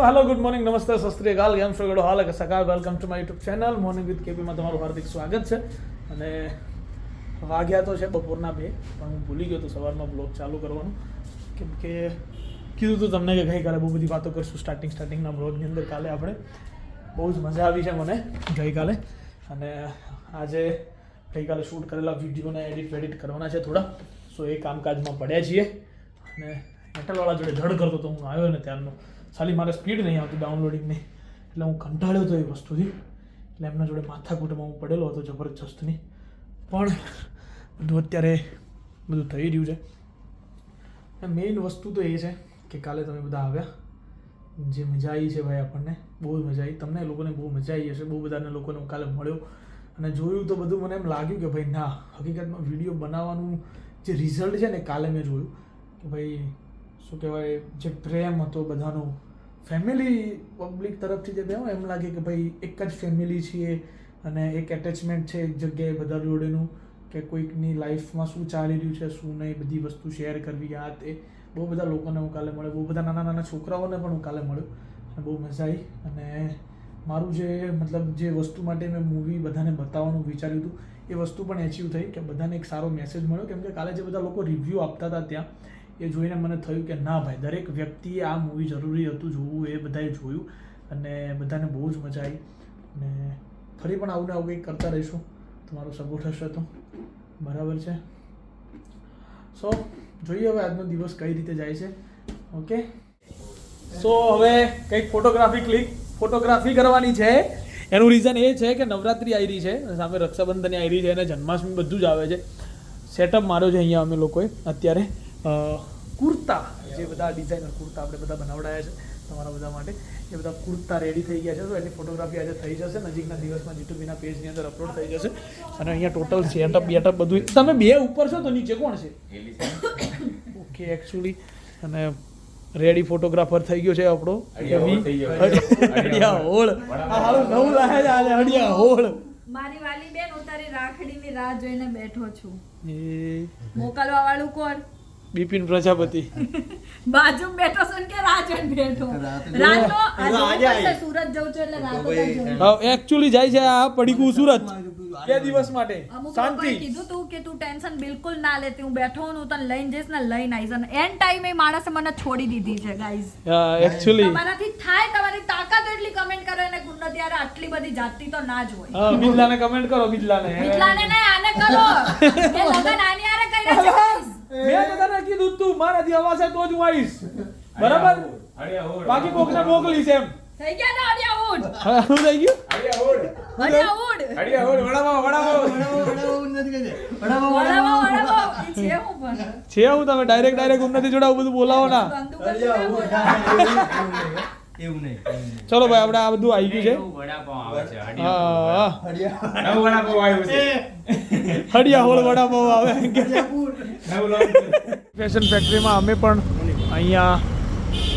સો hello good morning નમસ્તે સસ્ત્રી કાલ કેમ છો ગડો હાલ સકાળ welcome to my YouTube channel morning with કેપીમાં તમારું હાર્દિક સ્વાગત છે. અને વાગ્યા તો છે બપોરના બે, પણ હું ભૂલી ગયો તો સવારમાં બ્લોગ ચાલુ કરવાનું. કેમ કે કીધું હતું તમને કે ગઈકાલે બહુ બધી વાતો કરશું સ્ટાર્ટિંગ સ્ટાર્ટિંગના બ્લોગની અંદર કાલે આપણે. બહુ જ મજા આવી છે મને ગઈકાલે. અને આજે ગઈકાલે શૂટ કરેલા વિડીયોને એડિટ વેડિટ કરવાના છે થોડા. સો એ કામકાજમાં પડ્યા છીએ. અને મેટલવાળા જોડે ધડ કરતો તો હું આવ્યો ને ત્યારનો. ખાલી મારે સ્પીડ નહીં આવતી ડાઉનલોડિંગની એટલે હું કંટાળ્યો હતો એ વસ્તુથી. એટલે એમના જોડે માથાકૂટમાં હું પડેલો હતો જબરજસ્તની. પણ બધું અત્યારે બધું થઈ રહ્યું છે. મેઇન વસ્તુ તો એ છે કે કાલે તમે બધા આવ્યા. જે મજા આવી છે ભાઈ આપણને. બહુ મજા આવી. તમને લોકોને બહુ મજા આવી હશે. બહુ બધાને લોકોને હું કાલે મળ્યો. અને જોયું તો બધું મને એમ લાગ્યું કે ભાઈ, ના, હકીકતમાં વીડિયો બનાવવાનું જે રિઝલ્ટ છે ને કાલે મેં જોયું. કે ભાઈ, શું કહેવાય, જે પ્રેમ હતો બધાનો ફેમિલી પબ્લિક તરફથી જે બેહો, એમ લાગે કે ભાઈ એક જ ફેમિલી છીએ અને એક એટેચમેન્ટ છે એક જગ્યાએ બધા જોડેનું, કે કોઈકની લાઈફમાં શું ચાલી રહ્યું છે, શું નહીં, બધી વસ્તુ શેર કરવી, આ તે. બહુ બધા લોકોને હું કાલે મળ્યો, બહુ બધા નાના નાના છોકરાઓને પણ હું કાલે મળ્યો. અને બહુ મજા આવી અને મારું જે, મતલબ જે વસ્તુ માટે મેં મૂવી બધાને બતાવવાનું વિચાર્યું હતું, એ વસ્તુ પણ એચીવ થઈ કે બધાને એક સારો મેસેજ મળ્યો. કેમ કે કાલે જે બધા લોકો રિવ્યૂ આપતા હતા ત્યાં એ જોઈને મને થયું કે ના ભાઈ, દરેક વ્યક્તિએ આ મૂવી જરૂરી હતું જોવું, એ બધાએ જોયું અને બધાને બહુ જ મજા આવી. અને ફરી પણ આવું ને આવું કંઈક કરતા રહીશું. તમારો સપોર્ટ હશે તો. બરાબર છે? સો જોઈએ હવે આજનો દિવસ કઈ રીતે જાય છે. ઓકે સો હવે કંઈક ફોટોગ્રાફી ક્લિક ફોટોગ્રાફી કરવાની છે. એનું રીઝન એ છે કે નવરાત્રિ આવી રહી છે. સામે રક્ષાબંધન આવી છે. અને જન્માષ્ટમી બધું જ આવે છે. સેટઅપ માર્યો છે અહીંયા અમે લોકોએ અત્યારે. કુર્તા જે બધા ડિઝાઇનર કુર્તા આપણે બધા બનાવડાયા છે તમારા બધા માટે. એ બધા કુર્તા રેડી થઈ ગયા છે તો એની ફોટોગ્રાફી આજે થઈ જશે. નજીકના દિવસમાં જીટુબીના પેજની અંદર અપલોડ થઈ જશે. અને અહીંયા ટોટલ સેટઅપ બેટઅપ બધું તમે બે ઉપર છો તો નીચે કોણ છે? ઓકે એકચ્યુઅલી અને રેડી ફોટોગ્રાફર થઈ ગયો છે આપણો. હળિયા હોળ હારું નવું લાગે છે આજે હળિયા હોળ. મારી વાલી બેન હું તારી રાખડીની રાહ જોઈને બેઠો છું. એ. મોકલવા વાળું કોણ? બિપિન પ્રજાપતિ. બાજુ બેઠો છે ને કે રાજન બેઠો. રાત આજે સુરત જઉં છું એટલે રાતો જઉં. એકચ્યુઅલી જાય છે આ પડીકું સુરત. બે દિવસ માટે. શાંતિ. કીધું તું કે તું ટેન્શન બિલકુલ ના લેતી હું બેઠો હું તને લઈને જઈશ ને લઈને આવીશ. અને એન ટાઈમે માણસે મને છોડી દીધી છે ગાઈઝ એક્ચ્યુઅલી તમારાથી થાય તમારી તાકાત એટલી કમેન્ટ કરો એને ગુણ ત્યારે આટલી બધી જાતિ તો ના જ હોય. બિજલાને કમેન્ટ કરો બિજલાને મિથલાને ને આને કરો. કે લગન આની છે. guys. મેં તો તને કીધું તું મારાથી અવાજ તો જ હું આવીશ. બરાબર? બાકી કોકને મોકલીશ એમ. થઈ ગયા ને અડિયા ઉડ શું ગયું. અડિયા ઉડ છે હું પણ. છે હું તમે? ડાયરેક્ટ ડાયરેક્ટ ઉમરથી જોડાવું બધું બોલાવો ના. એવું નહીં ચલો ભાઈ આપણે આ બધું આવી ગયું છે. હડિયા હોળ વડાપાવ આવે. ફેશન ફેક્ટરીમાં અમે પણ અહીંયા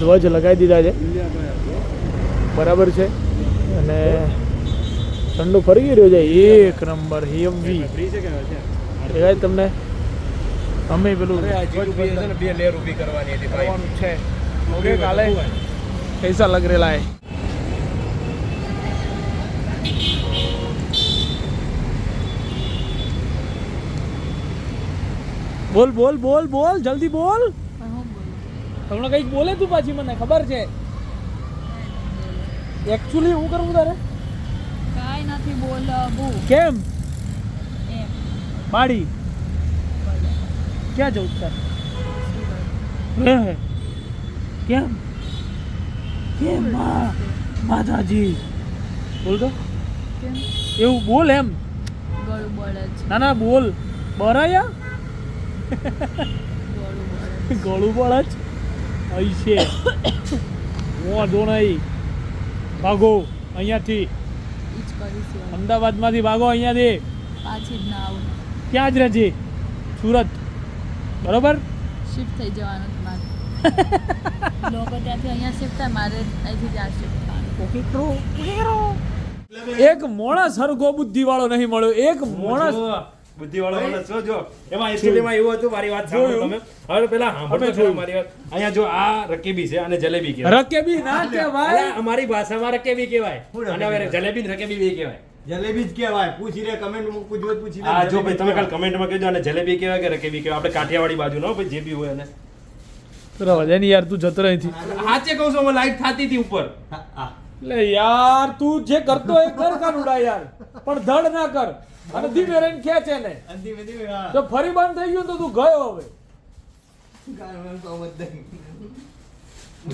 ધ્વજ લગાવી દીધા છે. બરાબર છે. અને ઠંડુ ફરી રહ્યો છે. એક નંબર હેવી દેખાય તમને અમે પેલું બે લેર ઊભી કરવાની હતી છે. ઓકે કાલે. कैसा लग रहा है બોલ બોલ બોલ બોલ જલ્દી બોલ તમને કંઈક બોલે તું પાછી મને ખબર છે એકચ્યુઅલી હું કરું તારે કાંઈ નથી બોલવું કેમ એમ બાડી ક્યાં જવું તારે હે કેમ કેમ મા માતાજી. બોલ તો. એવું બોલ એમ. ના ના બોલ. બરાયા? ગળું બળ જ અહીં છે. વાંધો નહીં ભાગો અહીંયાથી. અમદાવાદમાંથી ભાગો અહીંયાથી. પાછી જ ના આવું. ક્યાં જ રહેજે. સુરત. બરોબર? શિફ્ટ થઈ જવાનું લોકો ત્યાંથી અહીંયા શિફ્ટ થાય મારે અહીંથી ત્યાં શિફ્ટ થવાનું. ઓકે કરો ઓકે કરો. એક મોણસ હરગો બુદ્ધિ વાળો નહીં મળ્યો એક મોણસ બુદ્ધિ બુદ્ધિવાળો માણસ છો જો એમાં actually એવું હતું મારી વાત સાંભળો જોયું. તમે. હવે પેલા સાંભળો અમે મારી વાત. અહીંયા જો આ રકેબી છે અને જલેબી કહેવાય. રકેબી ના કહેવાય. અમારી ભાષામાં રકેબી કહેવાય. અને હવે જલેબી ને રકેબી બે કહેવાય. જલેબી જ કહેવાય. પૂછી રે કમેન્ટમાં પૂછવું પૂછી લે આ જો ભાઈ તમે કાલ કમેન્ટમાં કહેજો અને જલેબી કહેવાય કે રકેબી કહેવાય? આપણે કાઠિયાવાડી બાજુ નો ભાઈ જે બી હોય એને. રવા ને યાર તું જતો અહીંથી. હાચે કહું છું લાઈટ થતી હતી ઉપર. એટલે યાર તું જે કરતો એ કર કર ઉડા યાર. પણ ધડ ના કર. અને ધીમે રહીને ખેંચે ને. તો ફરી બંધ થઈ ગયું તો તું ગયો હવે.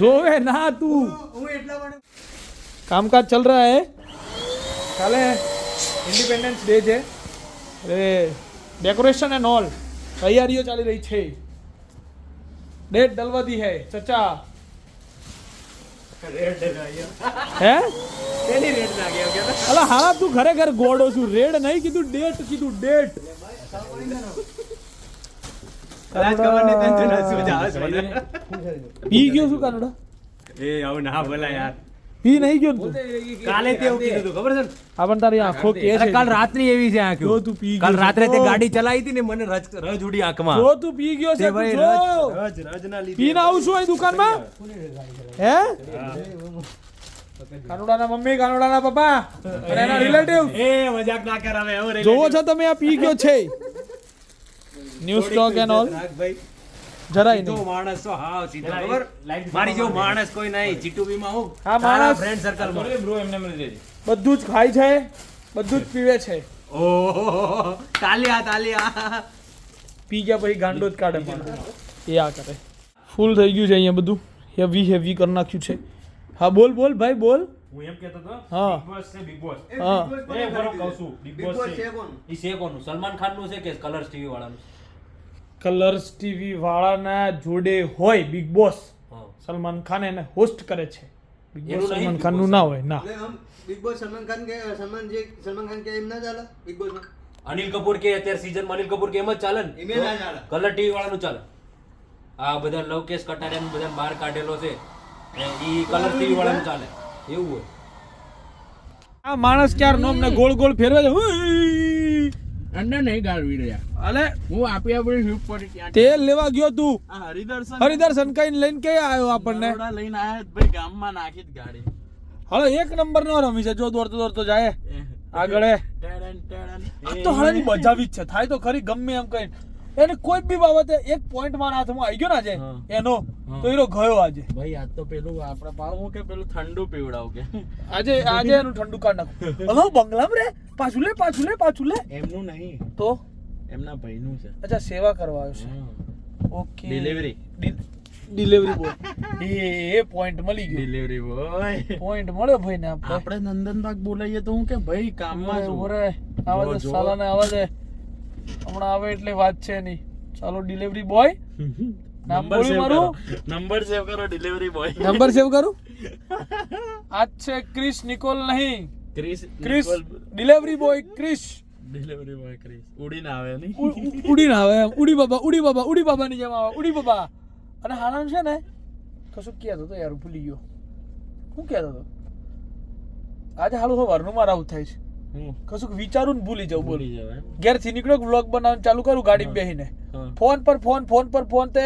જોવે ના તું. હું એટલા માટે કામકાજ ચાલ રહ્યા હે? કાલે ઇન્ડિપેન્ડન્સ ડે છે. એ ડેકોરેશન એન્ડ ઓલ તૈયારીઓ ચાલી રહી છે. ડેટ डलवा दी है चचा હે? પેલી. અલા તું ખરેખર ગોડો છું. રેડ નહીં કીધું ડેટ કીધું ડેટ રાજકમલની tension હશે, જ આવે પી ગયો છું કાનુડા. એ આવું ના બોલા યાર. પી નહીં ગયો તું. કાલે તે એવું કીધું ખબર છે ને? આ પણ તારી આંખો કે છે. કાલ રાતની એવી છે આંખ. જો તું પી કાલ રાત્રે તે ગાડી ચલાવી હતી ને મને રજ રજ ઉડી આંખમાં. જો તું પી ગયો છે ભાઈ રજ રજ ના લીધે પીને આવું છું અહીં દુકાનમાં? હે. કાનુડાના મમ્મી કાનુડાના પપ્પા અને એના રિલેટિવ એ મજાક ના કરાવે હવે જોવો છો તમે આ પી ગયો છે. ન્યૂ સ્ટોક એન્ડ ઓલ જરાય નહીં. માણસ તો હાવ સીધો ખબર? મારી જેવો માણસ. કોઈ નહીં. જીટુબી માં હું હા, માણસ. ફ્રેન્ડ સર્કલમાં બ્રો એમને એમને બધું જ ખાય છે બધું જ પીવે છે. ઓહો તાલિયા તાલિયા. પી ગયા પછી ગાંડો જ કાઢે એ આ કરે. ફૂલ થઈ ગયું છે અહીંયા બધું. હેવી હેવી કરી નાખ્યું છે. હા બોલ બોલ ભાઈ બોલ. હું એમ કહેતો હતો હા. બિગ બોસ છે બિગ બોસ હા. એ બરોબર કહું છું બિગ બોસ છે. ઈ છે કોનું? સલમાન ખાનનું છે કે કલર્સ ટીવી વાળાનું કલર્સ ટીવી વાળાના જોડે હોય બિગ બોસ સલમાન ખાન એને હોસ્ટ કરે છે. બિગ બોસ સલમાન ખાનનું ના હોય ના. બિગ બોસ સલમાન ખાન કે સલમાન જે સલમાન ખાન કે એમ ના ચાલે? બિગ બોસ અનિલ કપૂર કે અત્યારે સીઝન અનિલ કપૂર કે એમ જ ચાલે ને? એમે ના ચાલે. કલર ટીવી વાળાનું ચાલે. આ બધા લવ કેસ કટારિયા બધા બહાર કાઢેલો છે. એ ઈ કલર ટીવી વાળાનું ચાલે. એવું હોય. આ માણસ ક્યાર નોમ ને ગોળ ગોળ ફેરવે છે! અંદર નહીં ગાળવી રહ્યા. અલે. હું આપી આપણી શૂટ પર ત્યાં તેલ લેવા ગયો તું. હરિદર્શન. હરિદર્શન કઈ લઈને કે આવ્યો આપણને? લઈને આયા ભાઈ ગામમાં નાખી જ ગાડી. હવે એક નંબર નો રમી છે. જો દોડતો દોડતો જાય. આગળ તો મજાવી જ છે. થાય તો ખરી ગમે એમ કઈ એને કોઈ બી બાબતે એક પોઈન્ટ મારા હાથમાં આવી ગયો ને આજે એનો તો એનો ગયો આજે. ભાઈ આજ તો પેલું આપણે પાડવું કે પેલું ઠંડુ પીવડાવ કે? આજે આજે એનું ઠંડુ કાઢ નાખું. હલો બંગલામાં રે? પાછું લે પાછું લે પાછું લે. એમનું નહીં. તો? એમના ભાઈનું છે. અચ્છા સેવા કરવા આવ્યો છે. ઓકે. ડિલિવરી ડિલિવરી બોય એ એ પોઈન્ટ મળી ગયો. ડિલિવરી બોય પોઈન્ટ મળ્યો ભાઈ ને આપણે નંદનબાગ બોલાઈએ તો હું કે ભાઈ કામમાં જ ઓરે આવા દે જો, જો. સાલાને આવા દે હમણાં આવે એટલે વાત છે નહીં. ચાલો ડિલિવરી બોય નામ નંબર બોલ્યું સેવ મારું? કરો. નંબર સેવ કરો ડિલિવરી બોય નંબર સેવ કરો? આજ છે ક્રિસ નિકોલ નહીં. Krrish Krrish delivery boy Krrish. Delivery boy Krrish. ઉડીને આવે નહીં ઉડીને આવે ઉડી બાબા ઉડી બાબા ઉડી બાબાની જેમ આવે. ઉડી બાબા. અને હાલામ છે ને કશું કહેતો હતો યાર ભૂલી ગયો. શું કહેતો હતો આજે હાલું સવારનું મારા આવું થાય છે. કશું વિચારું ને ભૂલી જાઉં બોલ. ભૂલી જવાય ઘેરથી નીકળ્યો વ્લોગ બનાવવાનું ચાલુ કરું ગાડી બેહીને. ફોન પર ફોન ફોન પર ફોન તે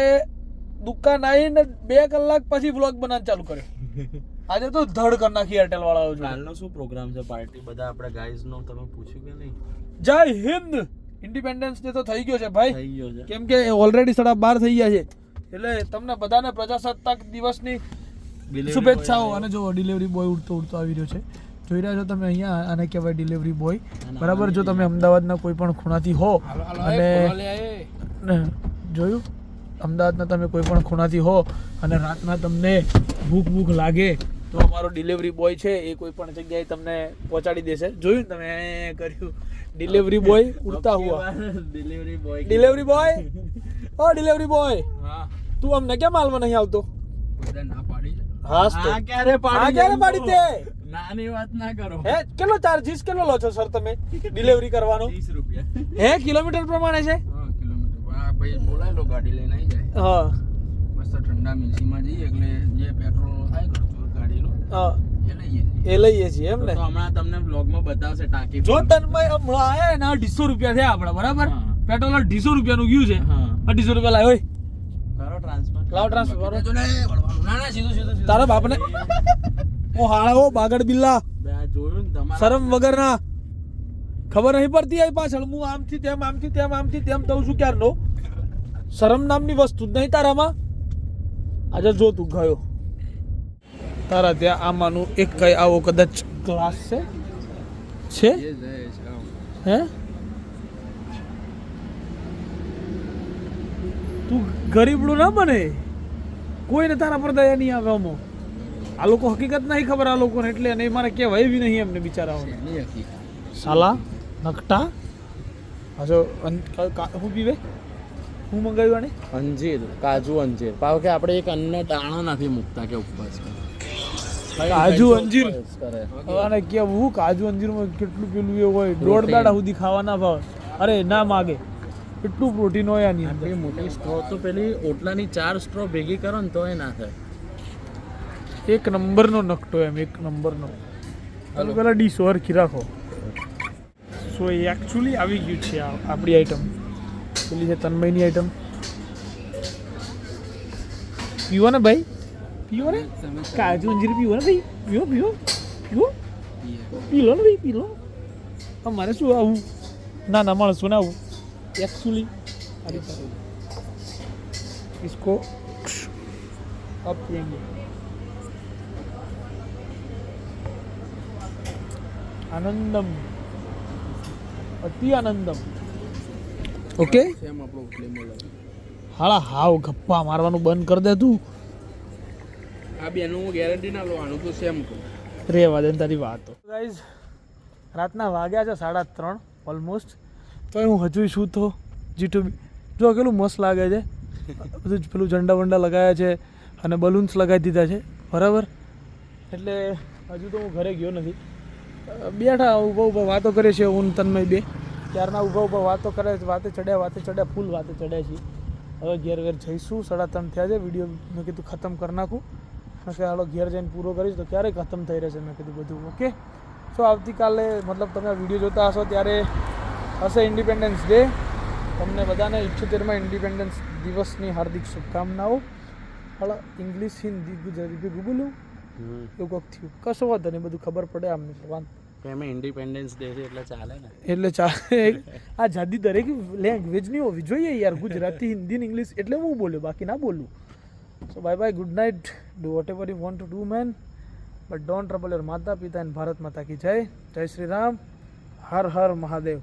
દુકાન આવીને બે કલાક પછી વ્લોગ બનાવવાનું ચાલુ કર્યો આજે તો ધડ કરી નાખી એરટેલ વાળાઓ છે કાલનો શું પ્રોગ્રામ છે પાર્ટી બધા આપણા ગાઈઝ નો તમે પૂછ્યું કે નહીં? જય હિન્દ! ઇન્ડિપેન્ડન્સ ડે તો થઈ ગયો છે ભાઈ. થઈ ગયો છે. કેમ કે ઓલરેડી સાડા બાર થઈ ગયા છે. એટલે તમને બધાને પ્રજાસત્તાક દિવસની શુભેચ્છાઓ અને જો ડિલિવરી બોય ઉડતો ઉડતો આવી રહ્યો છે. જોઈ રહ્યા છો તમે અહીંયા આને કહેવાય ડિલિવરી બોય બરાબર જો તમે અમદાવાદના કોઈ પણ ખૂણાથી હો અને જોયું? અમદાવાદના તમે કોઈ પણ ખૂણાથી હો અને રાતના તમને ભૂખ ભૂખ લાગે તો અમારો ડિલિવરી બોય છે એ કોઈ પણ જગ્યાએ તમને પહોંચાડી દેશે. જોયું તમે? કર્યું. ડિલિવરી બોય ઉડતા હુઆ. ડિલિવરી બોય ડિલિવરી બોય ઓ ડિલિવરી બોય હા. તું અમને કેમ હાલમાં નહીં આવતો? ના પાડી તો ક્યારે પાડી ક્યારે પાડી તે નાની વાત ના કરો. હે કેટલો ચાર્જીસ કેટલો લો છો સર તમે? ડિલિવરી કરવાનો? 30 રૂપિયા. હે કિલોમીટર પ્રમાણે છે? હા કિલોમીટર. આ ભાઈ બોલાય લો ગાડી લઈને આવી જાય. હા. મસ્ત ઠંડા મિલસીમાં જઈએ એટલે જે પેટ્રોલ થાય ખર્ચો ગાડીનો હા. એ લઈએ છીએ. એમ ને? તો હમણાં તમને બ્લોગમાં બતાવશે ટાંકી જો તન્મય હમણાં આયા ને અઢીસો રૂપિયા થયા આપણા બરાબર. પેટ્રોલ અઢીસો રૂપિયાનું ગયું છે. અઢીસો રૂપિયા લાવ્યો હોય કરો ટ્રાન્સફર લાવ ટ્રાન્સફર કરો ના ના સીધું સીધું. તારા બાપને? ઓ હાળા ઓ બાગડ બિલ્લા. શરમ વગરના. ખબર નહીં પડતી આઈ પાછળ. હું આમથી તેમ આમથી તેમ આમથી તેમ થઉં છું ક્યારનો. શરમ નામની વસ્તુ જ નહીં તારામાં. આજે જો તું ગયો. તારા ત્યાં આમાંનું એક કઈ આવો કદાચ ક્લાસ છે? છે. હે? તું ગરીબડું ના બને. કોઈને તારા પર દયા નહીં આવે અમો આ લોકો હકીકત નહીં ખબર આ લોકોને એટલે અને મારે કહેવાય બી નહીં એમને બિચારાઓને. સાલા નકટા હજો હું પીવે? હું મંગાવ્યું આને? અંજીર કાજુ અંજીર. પાવ કે આપણે એક અન્ન દાણો નથી મૂકતા કે ઉપવાસ કાજુ અંજીર. અને કેવું કાજુ અંજીરમાં કેટલું પેલું એ હોય દોઢ દાડા સુધી ખાવાના ભાવ. અરે ના માગે. એટલું પ્રોટીન હોય આની અંદર. મોટી સ્ટ્રો તો પેલી ઓટલાની ચાર સ્ટ્રો ભેગી કરો ને તોય ના થાય. એક નંબરનો નકટો એમ એક નંબરનો તમે પેલા ડીશ હરખી રાખો સો એ એકચ્યુઅલી આવી ગયું છે આ આપણી આઈટમ પેલી છે તન્મયની આઈટમ પીવો ને ભાઈ પીવો ને કાજુ અંજીર પીવો ને ભાઈ પીવો પીવો પીવો પી લો ને ભાઈ પી લો અમારે શું આવું ના ના માણસો ના આવું એકચ્યુઅલી इसको अब पियेंगे આનંદમ. અતિ આનંદમ. ઓકે હાળા હાવ ગપ્પા મારવાનું બંધ કરી દે તું. આ બેનું હું ગેરંટી ના લો આનું તો સેમ કહું. રેવા દે તારી તારી તો ગાઈઝ રાતના વાગ્યા છે સાડા ત્રણ ઓલમોસ્ટ તો હું હજુ શું તો જીટુ જો કેટલું મસ્ત લાગે છે. બધું જ પેલું ઝંડા વંડા લગાવ્યા છે અને બલૂન્સ લગાવી દીધા છે. બરાબર? એટલે હજુ તો હું ઘરે ગયો નથી. બેઠા ઊભા ઊભા વાતો કરે છે હું તન્મય બે. ત્યારના ઊભા ઊભા વાતો કરે છે, વાતે ચડ્યા વાતે ચડ્યા, ફૂલ વાતે ચડ્યા છીએ હવે ઘેર ઘેર જઈશું, સાડા ત્રણ થયા છે, વીડિયો મેં કીધું ખતમ કરી નાખું. મેં કે હાલો, ઘેર જઈને પૂરો કરીશ. તો ક્યારે ખતમ થઈ રહેશે, મેં કીધું બધું ઓકે સો આવતીકાલે મતલબ તમે વીડિયો જોતા હશો ત્યારે હશે ઇન્ડિપેન્ડન્સ ડે તમને બધાને ઇઠ્યોતેરમાં ઇન્ડિપેન્ડન્સ દિવસની હાર્દિક શુભકામનાઓ. હાલો ઇંગ્લિશ હિન્દી ગુજરાતી ગુગલું એવું કોક થયું. કશો વાંધો નહીં બધું ખબર પડે આમ વાંધો ઇન્ડિપેન્ડન્સ ડે છે એટલે ચાલે ને. એટલે ચાલે. આ જાદી દરેક લેંગ્વેજ નહીં હોવી જોઈએ યાર ગુજરાતી હિન્દી ને ઇંગ્લિશ એટલે હું બોલ્યો બાકી ના બોલું. So bye bye good night do whatever you too man but don't trouble માતા પિતા એન્ડ ભારત માતા કી જય. જય શ્રી રામ. હર હર મહાદેવ.